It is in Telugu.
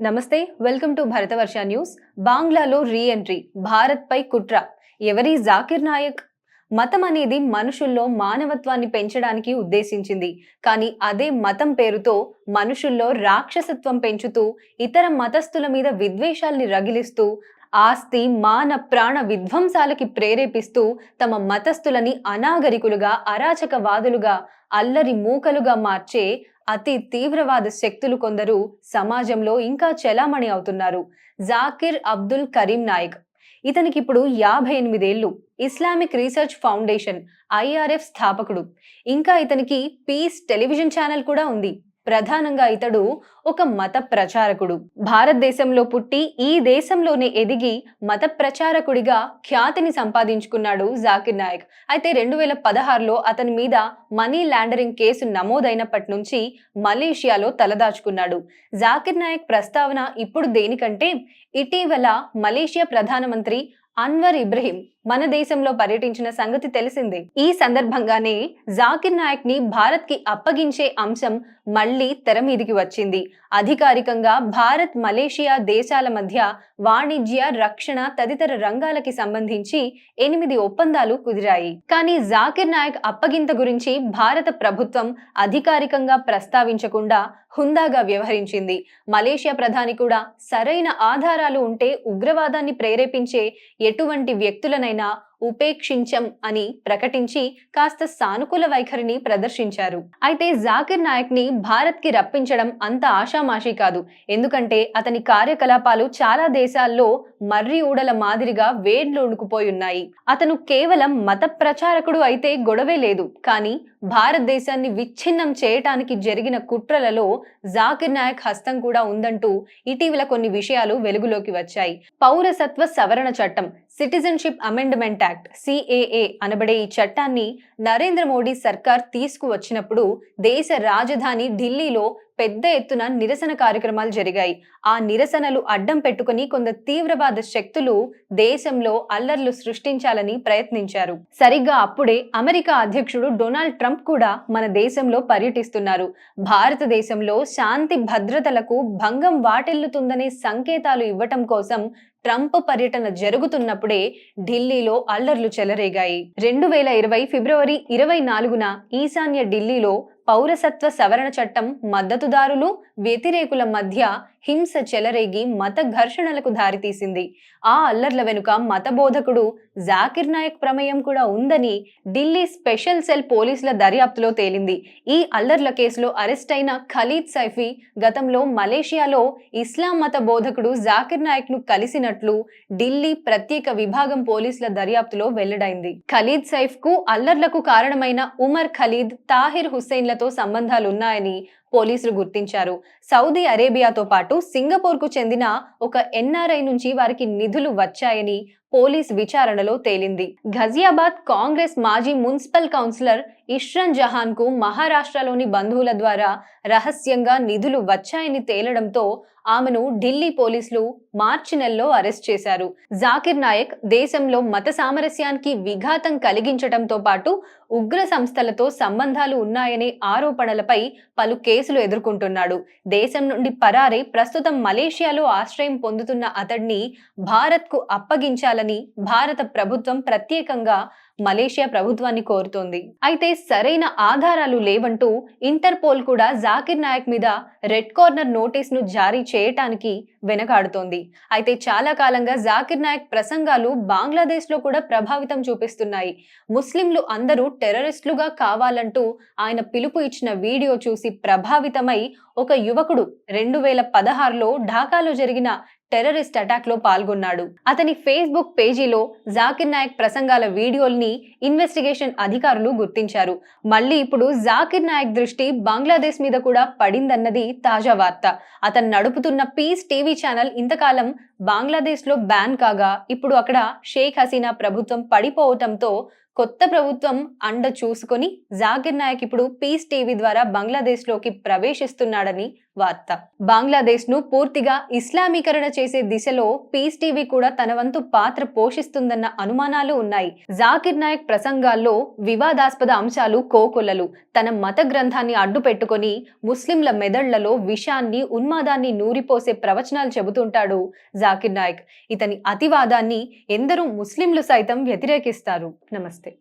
నమస్తే వెల్కమ్ టు భరతవర్ష న్యూస్. బాంగ్లాలో రీ ఎంట్రీ భారత్ పై కుట్ర. ఎవరి జాకిర్ నాయక్? మతం అనేది మనుషుల్లో మానవత్వాన్ని పెంచడానికి ఉద్దేశించింది. కానీ అదే మతం పేరుతో మనుషుల్లో రాక్షసత్వం పెంచుతూ ఇతర మతస్థుల మీద విద్వేషాల్ని రగిలిస్తూ ఆస్తి మాన ప్రాణ విధ్వంసాలకి ప్రేరేపిస్తూ తమ మతస్థులని అనాగరికులుగా అరాచకవాదులుగా అల్లరి మూకలుగా మార్చే అతి తీవ్రవాద శక్తులు కొందరు సమాజంలో ఇంకా చెలామణి అవుతున్నారు. జాకిర్ అబ్దుల్ కరీం నాయక్. ఇతనికి ఇప్పుడు యాభై ఎనిమిదేళ్ళు ఇస్లామిక్ రీసెర్చ్ ఫౌండేషన్ ఐఆర్ఎఫ్ స్థాపకుడు. ఇంకా ఇతనికి పీస్ టెలివిజన్ ఛానల్ కూడా ఉంది. ప్రధానంగా ఇతడు ఒక మత ప్రచారకుడు. భారతదేశంలో పుట్టి ఈ దేశంలోనే ఎదిగి మత ప్రచారకుడిగా ఖ్యాతిని సంపాదించుకున్నాడు జాకిర్ నాయక్. అయితే రెండు వేల పదహారులో అతని మీద మనీ లాండరింగ్ కేసు నమోదైనప్పటి నుంచి మలేషియాలో తలదాచుకున్నాడు. జాకిర్ నాయక్ ప్రస్తావన ఇప్పుడు దేనికంటే ఇటీవల మలేషియా ప్రధానమంత్రి అన్వర్ ఇబ్రహీం మన దేశంలో పర్యటించిన సంగతి తెలిసిందే. ఈ సందర్భంగానే జాకిర్ నాయక్ని భారత్కి అప్పగించే అంశం మళ్ళీ తెర మీదికి వచ్చింది. అధికారికంగా భారత్ మలేషియా దేశాల మధ్య వాణిజ్య రక్షణ తదితర రంగాలకి సంబంధించి ఎనిమిది ఒప్పందాలు కుదిరాయి. కానీ జాకిర్ నాయక్ అప్పగింత గురించి భారత ప్రభుత్వం అధికారికంగా ప్రస్తావించకుండా హుందాగా వ్యవహరించింది. మలేషియా ప్రధాని కూడా సరైన ఆధారాలు ఉంటే ఉగ్రవాదాన్ని ప్రేరేపించే ఎటువంటి వ్యక్తులనైనా ఉపేక్షించం అని ప్రకటించి కాస్త సానుకూల వైఖరిని ప్రదర్శించారు. అయితే జాకిర్ నాయక్ని భారత్కి రప్పించడం అంత ఆషామాషి కాదు. ఎందుకంటే అతని కార్యకలాపాలు చాలా దేశాల్లో మర్రి ఊడల మాదిరిగా వేడ్లు ఉన్నాయి. అతను కేవలం మత ప్రచారకుడు అయితే గొడవే లేదు. కానీ భారతదేశాన్ని విచ్ఛిన్నం చేయటానికి జరిగిన కుట్రలలో జాకిర్ నాయక్ హస్తం కూడా ఉందంటూ ఇటీవల కొన్ని విషయాలు వెలుగులోకి వచ్చాయి. పౌరసత్వ సవరణ చట్టం సిటిజన్షిప్ అమెండ్మెంట్ యాక్ట్ సిఏఏ అనబడే ఈ చట్టాన్ని నరేంద్ర మోడీ సర్కార్ తీసుకువచ్చినప్పుడు దేశ రాజధాని ఢిల్లీలో పెద్ద ఎత్తున నిరసన కార్యక్రమాలు జరిగాయి. ఆ నిరసనలు అడ్డం పెట్టుకుని కొంత తీవ్రవాద శక్తులు దేశంలో అల్లర్లు సృష్టించాలని ప్రయత్నించారు. సరిగ్గా అప్పుడే అమెరికా అధ్యక్షుడు డొనాల్డ్ ట్రంప్ కూడా మన దేశంలో పర్యటిస్తున్నారు. భారతదేశంలో శాంతి భద్రతలకు భంగం వాటిల్లుతుందనే సంకేతాలు ఇవ్వటం కోసం ట్రంప్ పర్యటన జరుగుతున్నప్పుడే ఢిల్లీలో అల్లర్లు చెలరేగాయి. రెండు వేల ఇరవై ఫిబ్రవరి ఇరవై నాలుగున ఈశాన్య ఢిల్లీలో పౌరసత్వ సవరణ చట్టం మద్దతుదారులు వ్యతిరేకుల మధ్య హింస చెలరేగి మత ఘర్షణలకు దారితీసింది. ఆ అల్లర్ల వెనుక మత బోధకుడు జాకిర్ నాయక్ ప్రమేయం కూడా ఉందని ఢిల్లీ స్పెషల్ సెల్ పోలీసుల దర్యాప్తులో తేలింది. ఈ అల్లర్ల కేసులో అరెస్ట్ అయిన ఖలీద్ సైఫీ గతంలో మలేషియాలో ఇస్లాం మత బోధకుడు జాకిర్ నాయక్ను కలిసినట్లు ఢిల్లీ ప్రత్యేక విభాగం పోలీసుల దర్యాప్తులో వెల్లడైంది. ఖలీద్ సైఫ్కు అల్లర్లకు కారణమైన ఉమర్ ఖలీద్ తాహిర్ సంబంధాలు సంబంధాలున్నాయని పోలీసులు గుర్తించారు. సౌదీ అరేబియాతో పాటు సింగపూర్కు చెందిన ఒక ఎన్ఆర్ఐ నుంచి వారికి నిధులు వచ్చాయని పోలీస్ విచారణలో తేలింది. ఘజియాబాద్ కాంగ్రెస్ మాజీ మున్సిపల్ కౌన్సిలర్ ఇష్రన్ జహాన్కు మహారాష్ట్రలోని బంధువుల ద్వారా రహస్యంగా నిధులు వచ్చాయని తేలడంతో ఆమెను ఢిల్లీ పోలీసులు మార్చి నెలలో అరెస్ట్ చేశారు. జాకిర్ నాయక్ దేశంలో మత సామరస్యానికి విఘాతం కలిగించడంతో పాటు ఉగ్ర సంస్థలతో సంబంధాలు ఉన్నాయనే ఆరోపణలపై పలు కేసులు ఎదుర్కొంటున్నాడు. దేశం నుండి పరారై ప్రస్తుతం మలేషియాలో ఆశ్రయం పొందుతున్న అతడిని భారత్కు అప్పగించాలని భారత ప్రభుత్వం ప్రత్యేకంగా మలేషియా ప్రభుత్వాన్ని కోరుతోంది. అయితే సరైన ఆధారాలు లేవంటూ ఇంటర్పోల్ కూడా జాకిర్ నాయక్ మీద రెడ్ కార్నర్ నోటీస్ను జారీ చేయటానికి వెనకాడుతోంది. అయితే చాలా కాలంగా జాకిర్ నాయక్ ప్రసంగాలు బంగ్లాదేశ్లో కూడా ప్రభావితం చూపిస్తున్నాయి. ముస్లింలు అందరూ టెర్రరిస్టులుగా కావాలంటూ ఆయన పిలుపు ఇచ్చిన వీడియో చూసి ప్రభావితమై ఒక యువకుడు రెండు వేల పదహారులో ఢాకాలో జరిగిన టెర్రరిస్ట్ అటాక్లో పాల్గొన్నాడు. అతని ఫేస్బుక్ పేజీలో జాకిర్ నాయక్ ప్రసంగాల వీడియోల్ని ఇన్వెస్టిగేషన్ అధికారులు గుర్తించారు. మళ్ళీ ఇప్పుడు జాకిర్ నాయక్ దృష్టి బంగ్లాదేశ్ మీద కూడా పడిందన్నది తాజా వార్త. అతను నడుపుతున్న పీస్ టీవీ ఛానల్ ఇంతకాలం బంగ్లాదేశ్లో బ్యాన్ కాగా ఇప్పుడు అక్కడ షేక్ హసీనా ప్రభుత్వం పడిపోవటంతో కొత్త ప్రభుత్వం అండ చూసుకొని జాకిర్ నాయక్ ఇప్పుడు పీస్ టీవీ ద్వారా బంగ్లాదేశ్లోకి ప్రవేశిస్తున్నాడని వార్త. బంగ్లాదేశ్ను పూర్తిగా ఇస్లామీకరణ చేసే దిశలో పీస్ టీవీ కూడా తన వంతు పాత్ర పోషిస్తుందన్న అనుమానాలు ఉన్నాయి. జాకిర్ నాయక్ ప్రసంగాల్లో వివాదాస్పద అంశాలు కోకొల్లలు. తన మత గ్రంథాన్ని అడ్డు పెట్టుకొని ముస్లింల మెదళ్ళలో విషాన్ని ఉన్మాదాన్ని నూరిపోసే ప్రవచనాలు చెబుతుంటాడు జాకిర్ నాయక్. ఇతని అతివాదాన్ని ఎందరూ ముస్లింలు సైతం వ్యతిరేకిస్తారు. నమస్తే.